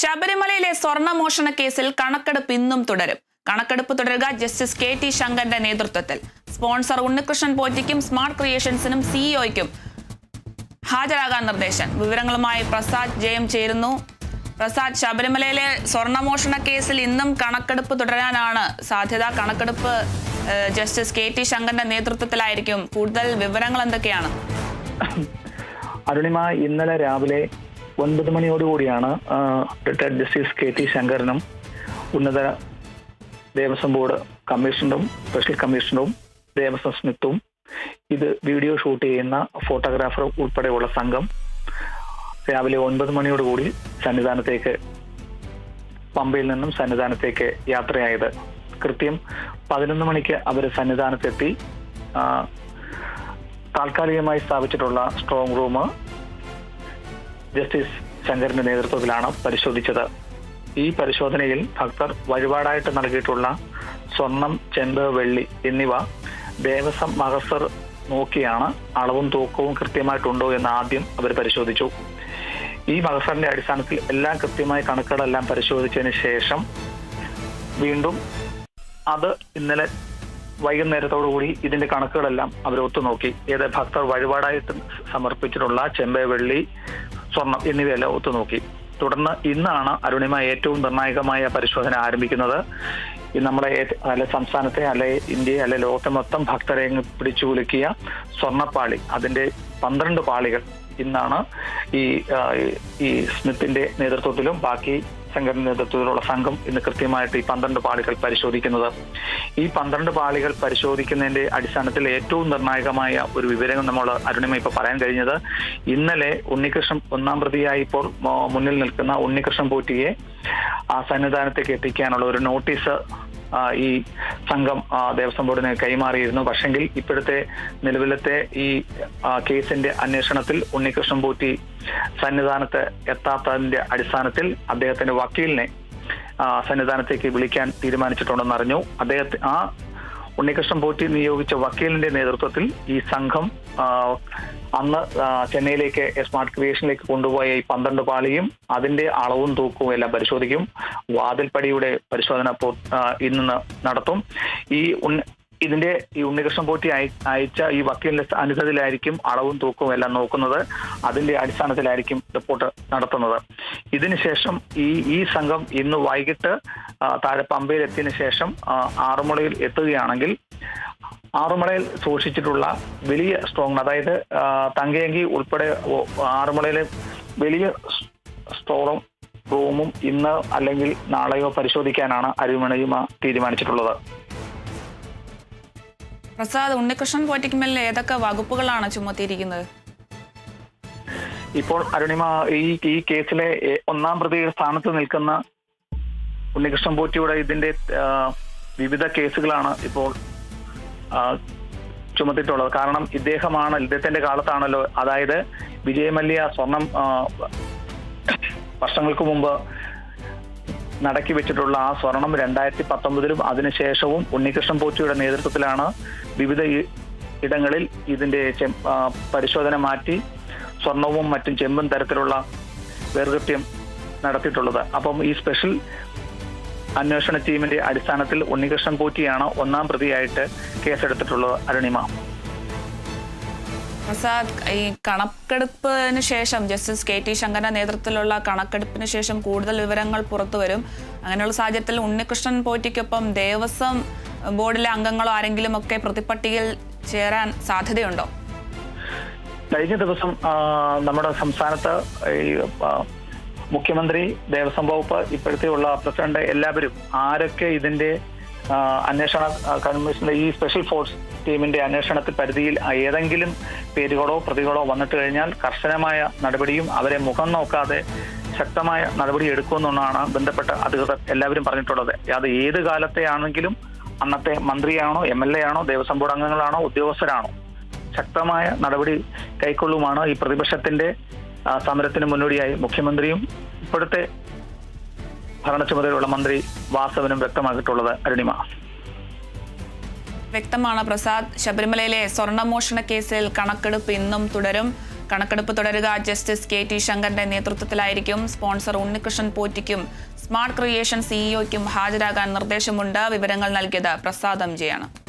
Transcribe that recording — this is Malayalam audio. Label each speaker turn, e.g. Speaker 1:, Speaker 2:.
Speaker 1: ശബരിമലയിലെ സ്വർണമോഷണ കേസിൽ കണക്കെടുപ്പ് ഇന്നും തുടരും. കണക്കെടുപ്പ് തുടരുക ജസ്റ്റിസ് കെ ടി ശങ്കറിന്റെ നേതൃത്വത്തിൽ. സ്പോൺസർ ഉണ്ണികൃഷ്ണൻ പോറ്റിക്കും സ്മാർട്ട് ക്രിയേഷൻസിനും സിഇഒയ്ക്കും ഹാജരാകാൻ നിർദ്ദേശം. വിവരങ്ങളുമായി പ്രസാദ് ജയം ചേരുന്നു. പ്രസാദ് ശബരിമലയിലെ സ്വർണമോഷണ കേസിൽ ഇന്നും കണക്കെടുപ്പ് തുടരാനാണ് സാധ്യത. കണക്കെടുപ്പ് ജസ്റ്റിസ് കെ ടി ശങ്കറിന്റെ നേതൃത്വത്തിലായിരിക്കും. കൂടുതൽ വിവരങ്ങൾ എന്തൊക്കെയാണ്?
Speaker 2: അരുണിമ ഇന്നലെ രാവിലെ ഒൻപത് മണിയോടുകൂടിയാണ് റിട്ടയർഡ് ജസ്റ്റിസ് കെ ടി ശങ്കരനും ഉന്നത ദേവസ്വം ബോർഡ് കമ്മീഷണറും സ്പെഷ്യൽ കമ്മീഷണറും ദേവസ്വം സ്മിത്തും ഇത് വീഡിയോ ഷൂട്ട് ചെയ്യുന്ന ഫോട്ടോഗ്രാഫർ ഉൾപ്പെടെയുള്ള സംഘം രാവിലെ ഒൻപത് മണിയോടുകൂടി സന്നിധാനത്തേക്ക് പമ്പയിൽ നിന്നും സന്നിധാനത്തേക്ക് യാത്രയായത്. കൃത്യം പതിനൊന്ന് മണിക്ക് അവർ സന്നിധാനത്തെത്തി താൽക്കാലികമായി സ്ഥാപിച്ചിട്ടുള്ള സ്ട്രോങ് റൂം ജസ്റ്റിസ് ശങ്കറിന്റെ നേതൃത്വത്തിലാണ് പരിശോധിച്ചത്. ഈ പരിശോധനയിൽ ഭക്തർ വഴിപാടായിട്ട് നൽകിയിട്ടുള്ള സ്വർണം ചെമ്പ് വെള്ളി എന്നിവ ദേവസ്വം മഹസർ നോക്കിയാണ് അളവും തൂക്കവും കൃത്യമായിട്ടുണ്ടോ എന്ന് ആദ്യം അവർ പരിശോധിച്ചു. ഈ മഹസറിന്റെ അടിസ്ഥാനത്തിൽ എല്ലാം കൃത്യമായി കണക്കുകളെല്ലാം പരിശോധിച്ചതിന് ശേഷം വീണ്ടും അത് ഇന്നലെ വൈകുന്നേരത്തോടുകൂടി ഇതിന്റെ കണക്കുകളെല്ലാം അവർ ഒത്തുനോക്കി. ഏത് ഭക്തർ വഴിപാടായിട്ട് സമർപ്പിച്ചിട്ടുള്ള ചെമ്പ വെള്ളി സ്വർണം എന്നിവയെല്ലാം ഒത്തുനോക്കി തുടർന്ന് ഇന്നാണ് അരുണിമ ഏറ്റവും നിർണായകമായ പരിശോധന ആരംഭിക്കുന്നത്. നമ്മുടെ അല്ലെ സംസ്ഥാനത്തെ അല്ലെ ഇന്ത്യയെ അല്ലെ ലോകത്തെ മൊത്തം ഭക്തരെ പിടിച്ചു കുലുക്കിയ സ്വർണപ്പാളി അതിന്റെ പന്ത്രണ്ട് പാളികൾ ഇന്നാണ് ഈ ഈ സ്മിത്തിന്റെ നേതൃത്വത്തിലും ബാക്കി ശങ്കറിന്റെ നേതൃത്വത്തിലുള്ള സംഘം ഇന്ന് കൃത്യമായിട്ട് ഈ പന്ത്രണ്ട് പാളികൾ പരിശോധിക്കുന്നത്. ഈ പന്ത്രണ്ട് പാളികൾ പരിശോധിക്കുന്നതിന്റെ അടിസ്ഥാനത്തിൽ ഏറ്റവും നിർണായകമായ ഒരു വിവരം നമ്മൾ അരുണിമ ഇപ്പൊ പറയാൻ കഴിഞ്ഞത്. ഇന്നലെ ഉണ്ണികൃഷ്ണൻ ഒന്നാം പ്രതിയായി ഇപ്പോൾ മുന്നിൽ നിൽക്കുന്ന ഉണ്ണികൃഷ്ണൻ പോറ്റിയെ ആ സന്നിധാനത്തേക്ക് എത്തിക്കാനുള്ള ഒരു നോട്ടീസ് ഈ സംഘം ദേവസ്വം ബോർഡിന് കൈമാറിയിരുന്നു. പക്ഷെങ്കിൽ ഇപ്പോഴത്തെ നിലവിലത്തെ ഈ കേസിന്റെ അന്വേഷണത്തിൽ ഉണ്ണികൃഷ്ണൻ പോറ്റി സന്നിധാനത്ത് എത്താത്തതിന്റെ അടിസ്ഥാനത്തിൽ അദ്ദേഹത്തിന്റെ വക്കീലിനെ സന്നിധാനത്തേക്ക് വിളിക്കാൻ തീരുമാനിച്ചിട്ടുണ്ടെന്ന് അറിഞ്ഞു. അദ്ദേഹത്തെ ആ ഉണ്ണികൃഷ്ണൻ പോറ്റി നിയോഗിച്ച വക്കീലിന്റെ നേതൃത്വത്തിൽ ഈ സംഘം അന്ന് ചെന്നൈയിലേക്ക് സ്മാർട്ട് ക്രിയേഷനിലേക്ക് കൊണ്ടുപോയ ഈ പന്ത്രണ്ട് പാളിയും അതിന്റെ അളവും തൂക്കവും എല്ലാം പരിശോധിക്കും. വാതിൽപ്പടിയുടെ പരിശോധന ഇന്ന് നടത്തും. ഈ ഇതിന്റെ ഈ ഉണ്ണികൃഷ്ണൻ പോറ്റി അയച്ച ഈ വക്കീലിന്റെ അനുസരിച്ചിലായിരിക്കും അളവും തൂക്കവും എല്ലാം നോക്കുന്നത്. അതിന്റെ അടിസ്ഥാനത്തിലായിരിക്കും റിപ്പോർട്ട് നടത്തുന്നത്. ഇതിനുശേഷം ഈ ഈ സംഘം ഇന്ന് വൈകിട്ട് താഴെ പമ്പയിൽ എത്തിയതിനു ശേഷം ആറുമുളയിൽ എത്തുകയാണെങ്കിൽ ആറുമലയിൽ സൂക്ഷിച്ചിട്ടുള്ള വലിയ സ്ട്രോങ് അതായത് തങ്കയങ്കി ഉൾപ്പെടെ ആറുമുളയിലെ വലിയ സ്റ്റോറും റൂമും ഇന്ന് അല്ലെങ്കിൽ നാളെയോ പരിശോധിക്കാനാണ് അരുമണിയുമ തീരുമാനിച്ചിട്ടുള്ളത്.
Speaker 1: പ്രസാദ് ഉണ്ണികൃഷ്ണൻ പോറ്റിക്കുമേൽ ഏതൊക്കെ വകുപ്പുകളാണ് ചുമത്തിയിരിക്കുന്നത്?
Speaker 2: ഇപ്പോൾ അരുണിമ ഈ ഈ കേസിലെ ഒന്നാം പ്രതിയുടെ സ്ഥാനത്ത് നിൽക്കുന്ന ഉണ്ണികൃഷ്ണൻ പോറ്റിയുടെ ഇതിന്റെ വിവിധ കേസുകളാണ് ഇപ്പോൾ ചുമത്തിയിട്ടുള്ളത്. കാരണം ഇദ്ദേഹമാണ് ഇദ്ദേഹത്തിന്റെ കാലത്താണല്ലോ അതായത് വിജയമല്യ സ്വർണം വർഷങ്ങൾക്ക് മുമ്പ് നടക്കി വെച്ചിട്ടുള്ള ആ സ്വർണം രണ്ടായിരത്തി പത്തൊമ്പതിലും അതിനുശേഷവും ഉണ്ണികൃഷ്ണൻ പോറ്റിയുടെ നേതൃത്വത്തിലാണ് വിവിധ ഇടങ്ങളിൽ ഇതിന്റെ പരിശോധന മാറ്റി സ്വർണവും മറ്റും ചെമ്പും തരത്തിലുള്ള വേർകൃത്യം നടത്തിയിട്ടുള്ളത്. അപ്പം ഈ സ്പെഷ്യൽ അന്വേഷണ ടീമിന്റെ അടിസ്ഥാനത്തിൽ ഉണ്ണികൃഷ്ണൻ പോറ്റിയാണ് ഒന്നാം പ്രതിയായിട്ട് കേസെടുത്തിട്ടുള്ളത് അരുണിമ
Speaker 1: പ്രസാദ് ഈ കണക്കെടുപ്പിന് ശേഷം ജസ്റ്റിസ് കെ ടി ശങ്കരന്റെ നേതൃത്വത്തിലുള്ള കണക്കെടുപ്പിന് ശേഷം കൂടുതൽ വിവരങ്ങൾ പുറത്തു വരും. അങ്ങനെയുള്ള സാഹചര്യത്തിൽ ഉണ്ണികൃഷ്ണൻ പോറ്റിക്കൊപ്പം ദേവസ്വം ബോർഡിലെ അംഗങ്ങളോ ആരെങ്കിലും ഒക്കെ പ്രതിപട്ടികയിൽ ചേരാൻ സാധ്യതയുണ്ടോ?
Speaker 2: കഴിഞ്ഞ ദിവസം നമ്മുടെ സംസ്ഥാനത്ത് ഈ മുഖ്യമന്ത്രി ദേവസ്വം വകുപ്പ് ഇപ്പോഴത്തെ ഉള്ള പ്രസിഡന്റ് എല്ലാവരും ആരൊക്കെ ഇതിന്റെ അന്വേഷണ കമ്മീഷന്റെ ഈ സ്പെഷ്യൽ ഫോഴ്സ് ടീമിന്റെ അന്വേഷണത്തിൽ പരിധിയിൽ ഏതെങ്കിലും പേരുകളോ പ്രതികളോ വന്നിട്ട് കഴിഞ്ഞാൽ കർശനമായ നടപടിയും അവരെ മുഖം നോക്കാതെ ശക്തമായ നടപടി എടുക്കുമെന്നാണ് ബന്ധപ്പെട്ട അധികൃതർ എല്ലാവരും പറഞ്ഞിട്ടുള്ളത്. അത് ഏത് കാലത്തെ ആണെങ്കിലും അന്നത്തെ മന്ത്രിയാണോ എം എൽ എ ആണോ ദേവസ്വം ബോർഡ് അംഗങ്ങളാണോ ഉദ്യോഗസ്ഥരാണോ ശക്തമായ നടപടി കൈക്കൊള്ളുമാണ് ഈ പ്രതിപക്ഷത്തിന്റെ സമരത്തിന് മുന്നോടിയായി? മുഖ്യമന്ത്രിയും ഇപ്പോഴത്തെ ഭരണ ചുമതലയുള്ള മന്ത്രി വാസവനും വ്യക്തമാക്കിയിട്ടുള്ളത് അരുണിമ.
Speaker 1: വ്യക്തമാണ് പ്രസാദ്. ശബരിമലയിലെ സ്വർണമോഷണ കേസിൽ കണക്കെടുപ്പ് ഇന്നും തുടരും. കണക്കെടുപ്പ് തുടരുക. ജസ്റ്റിസ് കെ ടി ശങ്കറിന്റെ നേതൃത്വത്തിലായിരിക്കും. സ്പോൺസർ ഉണ്ണികൃഷ്ണൻ പോറ്റിക്കും സ്മാർട്ട് ക്രിയേഷൻ സിഇഒയ്ക്കും ഹാജരാകാൻ നിർദ്ദേശമുണ്ട്. വിവരങ്ങൾ നൽകിയത് പ്രസാദ് എം ജയാണ്